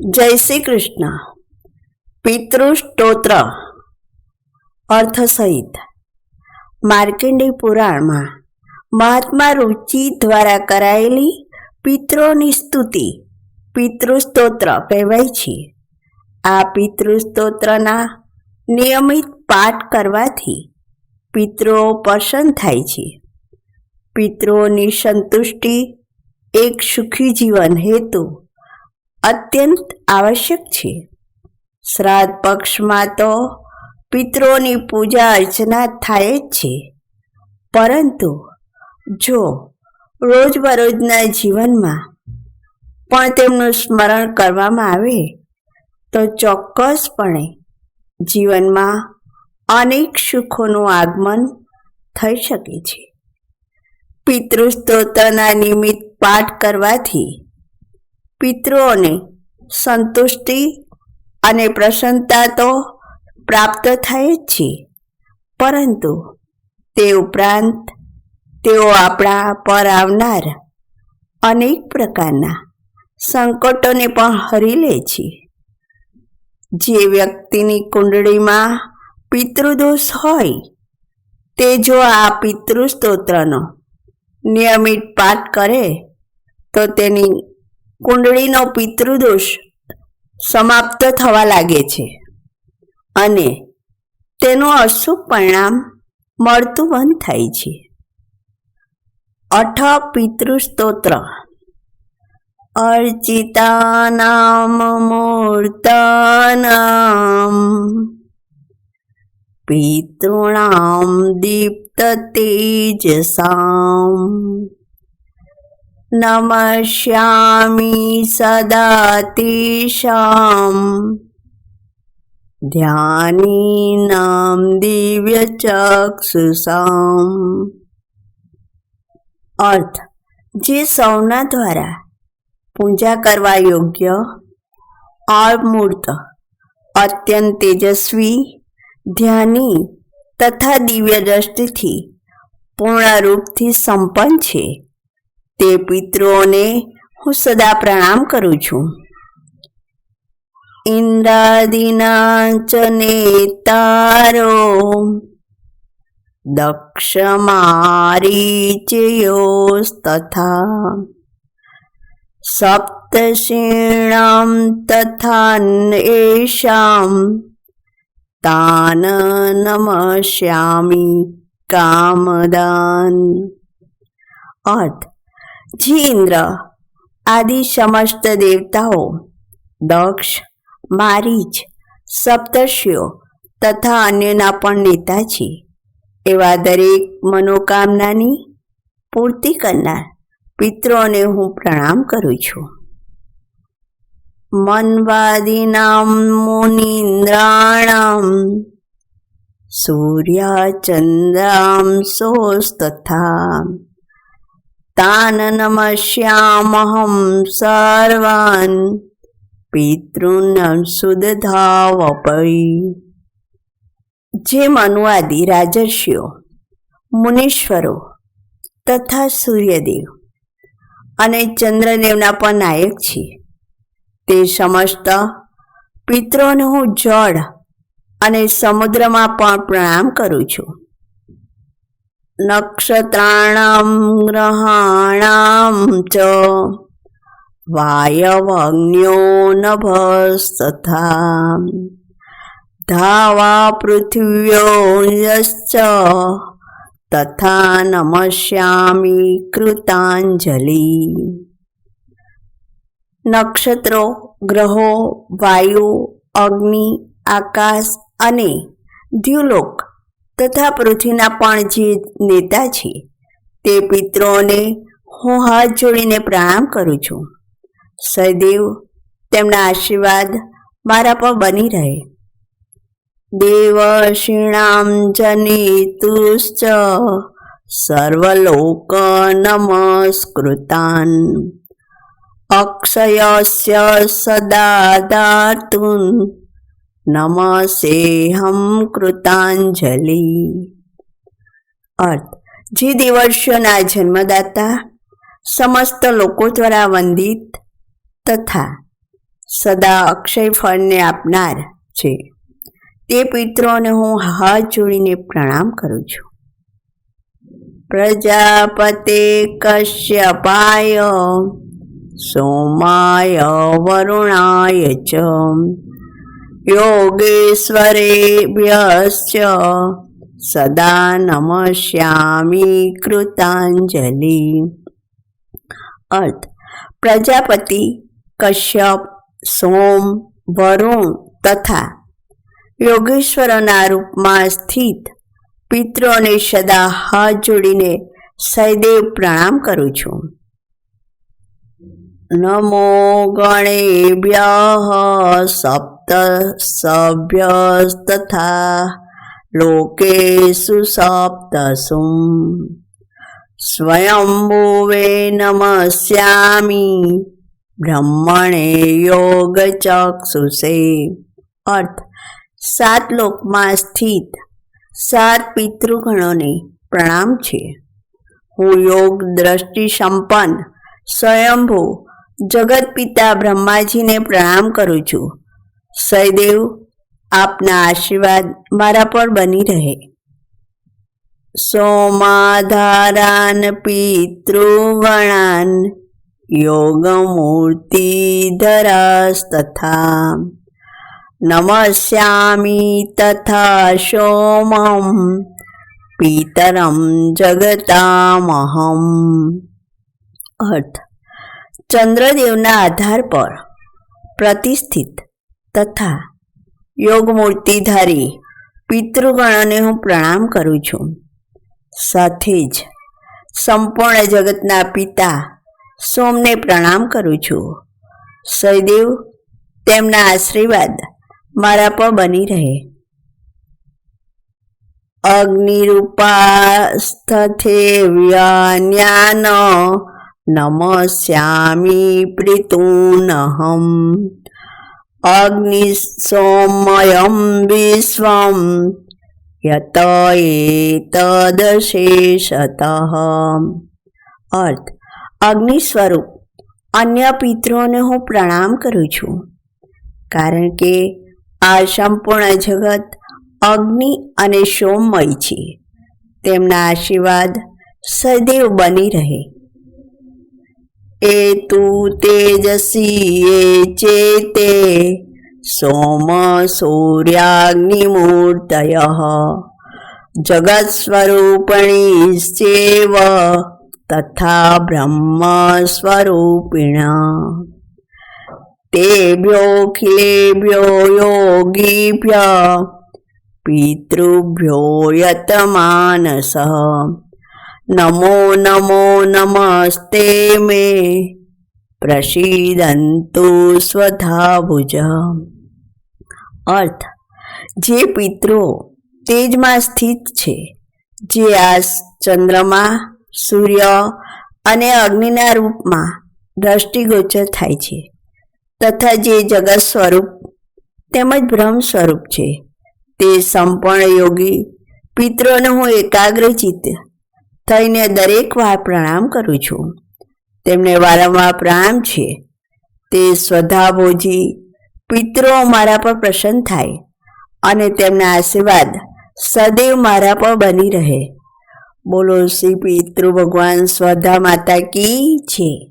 જય શ્રી કૃષ્ણ. પિતૃ સ્તોત્ર અર્થ સહિત માર્કિંડી પુરાણમાં મહાત્મા રુચિ દ્વારા કરાયેલી પિતૃની સ્તુતિ પિતૃ સ્તોત્ર કહેવાય છે. આ પિતૃ સ્તોત્રના નિયમિત પાઠ કરવાથી પિતૃઓ પ્રસન્ન થાય છે. પિતૃઓની સંતુષ્ટિ એક સુખી જીવન હેતુ અત્યંત આવશ્યક છે. શ્રાદ્ધ પક્ષમાં તો પિતૃઓની પૂજા અર્ચના થાય જ છે. પરંતુ જો રોજબરોજના જીવનમાં પણ તેમનું સ્મરણ કરવામાં આવે, તો ચોક્કસપણે જીવનમાં અનેક સુખોનું આગમન થઈ શકે છે. પિતૃસ્તોત્રના નિમિત્ત પાઠ કરવાથી પિતૃઓને સંતુષ્ટિ અને પ્રસન્નતા તો પ્રાપ્ત થાય જ છે. પરંતુ તે ઉપરાંત તેઓ આપણા પર આવનાર અનેક પ્રકારના સંકટોને પણ હરી લે છે. જે વ્યક્તિની કુંડળીમાં પિતૃદોષ હોય, તે જો આ પિતૃ સ્તોત્રનો નિયમિત પાઠ કરે, તો તેની કુંડળીનો પિતૃદોષ સમાપ્ત થવા લાગે છે અને તેનું અશુભ પરિણામ મળતું બંધ થાય છે. અઠ પિતૃ સ્તોત્ર અર્ચિતાનામ મૂર્તાનામ. પિતૃણામ દીપ્ત તેજસામ સદા તેષામ ધ્યાનીનામ દિવ્ય ચક્ષુષામ અર્થ જે સૌના દ્વારા પૂજા કરવા યોગ્ય અમૂર્ત અત્યંત તેજસ્વી ધ્યાની તથા દિવ્ય દ્રષ્ટિથી પૂર્ણ રૂપથી સંપન્ન છે. તે પિતૃઓને હું સદા પ્રણામ કરું છું. ઇન્દ્રાદિના ચ નેતારો દક્ષમારીચયોસ્તથા સપ્તશીણામ તથા તાન નમશ્યામી કામદાન. અર્થ જી ઇન્દ્ર આદિ સમસ્ત દેવતાઓ, દક્ષ, મારીચ, સપ્તર્ષિઓ તથા અન્યના પણ નેતા છે એવા દરેક મનોકામનાની પૂર્તિ કરનાર પિત્રોને હું પ્રણામ કરું છું. મનવાદીનામ મુનિન્દ્રાણામ, સૂર્યચંદ્રામ સોસ્તથા તાન નમશ્યામહમ સર્વાન પિતૃન સુદધાવપઈ જે મનુવાદી રાજર્ષિઓ મુનીશ્વરો તથા સૂર્યદેવ અને ચંદ્રદેવના પણ નાયક છે, તે સમસ્ત પિત્રોને હું જળ અને સમુદ્રમાં પણ પ્રણામ કરું છું. નક્ષત્રાણામ ગ્રહાણામ ચ વાયવગ્ન્યો નભસ્તથા ધાવા પૃથ્વ્યો યશ્ચ તથા નમસ્યામિ કૃતાંજલિ નક્ષત્રો ગ્રહો વાયુ અગ્નિ આકાશ અને દ્યુલોક તથા પૃથ્વીના પણ જે નેતા છે, તે પિત્રોને હું હાથ જોડીને પ્રણામ કરું છું. સદૈવ તેમના આશીર્વાદ મારા પર બની રહે. દેવશિણામ જનિતુશ્ચ સર્વલોક નમસ્કૃતાન અક્ષયસ્ય સદા દાતુન નમસેહમ કૃતાંજલિ. અર્થ, જે દેવર્ષના જન્મદાતા સમસ્ત લોકો દ્વારા વંદિત તથા સદા અક્ષય ફળને આપનાર છે. તે પિત્રોને હું હાથ જોડીને પ્રણામ કરું છું. પ્રજાપતે કશ્યપાય, સોમાય, વરુણાય ચ. યોગેશ્વરેભ્યશ્ચ સદા નમસ્યામી કૃતાંજલિ અર્થ પ્રજાપતિ કશ્યપ સોમ વરુણ તથા યોગેશ્વરના રૂપમાં સ્થિત પિત્રોને સદા હાથ જોડીને સૈદેવ પ્રણામ કરું છું નમો ગણેભ્ય સપ્ત સભ્યસ્તથા લોકેષુ સપ્તસું સ્વયંભુવે નમસ્યામિ બ્રહ્મણે યોગચક્ષુષે અર્થ સાત લોકમાં સ્થિત સાત પિતૃગણોને પ્રણામ છે હું યોગ દ્રષ્ટિ સંપન્ન સ્વયંભૂ જગત પિતા બ્રહ્માજીને પ્રણામ કરું છું સયદેવ આપના આશીર્વાદ મારા પર બની રહે. સોમાધારાન પિતૃવણાન પિતૃગણાન તથા નમસ્યામિ તથા સોમમ પિતરમ જગતામહમ. અર્થ. ચંદ્રદેવના આધાર પર પ્રતિષ્ઠિત તથા યોગમૂર્તિધારી પિતૃગણોને હું પ્રણામ કરું છું. સાથે જ સંપૂર્ણ જગતના પિતા સોમને પ્રણામ કરું છું. સયદેવ, તેમના આશીર્વાદ મારા પર બની રહે. અગ્નિરૂપાસ્થથે જ્ઞાન નમસ્યામિ પ્રીતુનહમ અગ્નિસોમયમ વિશ્વમ યત એતદશેષતઃ અર્થ અગ્નિ સ્વરૂપ અન્ય પિતૃઓને હું પ્રણામ કરું છું, કારણ કે આ સંપૂર્ણ જગત અગ્નિ અને સોમમય છે. તેમના આશીર્વાદ સદૈવ બની રહે. એ તું તેજસી એ ચેતે સોમ સૂર્યાગ્નિમૂર્તય જગત સ્વરૂપણીશ્ચેવ તથા બ્રહ્મ સ્વરૂપિણા. તેભ્યોખિલેભ્યો યોગીભ્ય, પિતૃભ્યો યતમાનસ. નમો નમો નમસ્તે મે પ્રસીદંતુ સ્વધાભુજ અર્થ જે પિતૃ તેજમાં સ્થિત છે, જે આ ચંદ્રમા, સૂર્ય અને અગ્નિના રૂપમાં દ્રષ્ટિગોચર થાય છે, તથા જે જગત સ્વરૂપ તેમજ બ્રહ્મ સ્વરૂપ છે, તે સંપૂર્ણ યોગી, પિતૃને હું એકાગ્રચિત્ત થઈને દરેક વાર પ્રણામ કરું છું. તેમને વારંવાર પ્રણામ છે. તે સ્વધાભોજી પિતૃઓ મારા પર પ્રસન્ન થાય અને તેમના આશીર્વાદ સદૈવ મારા પર બની રહે. બોલો, શ્રી પિતૃ ભગવાન સ્વધા માતા કી છે?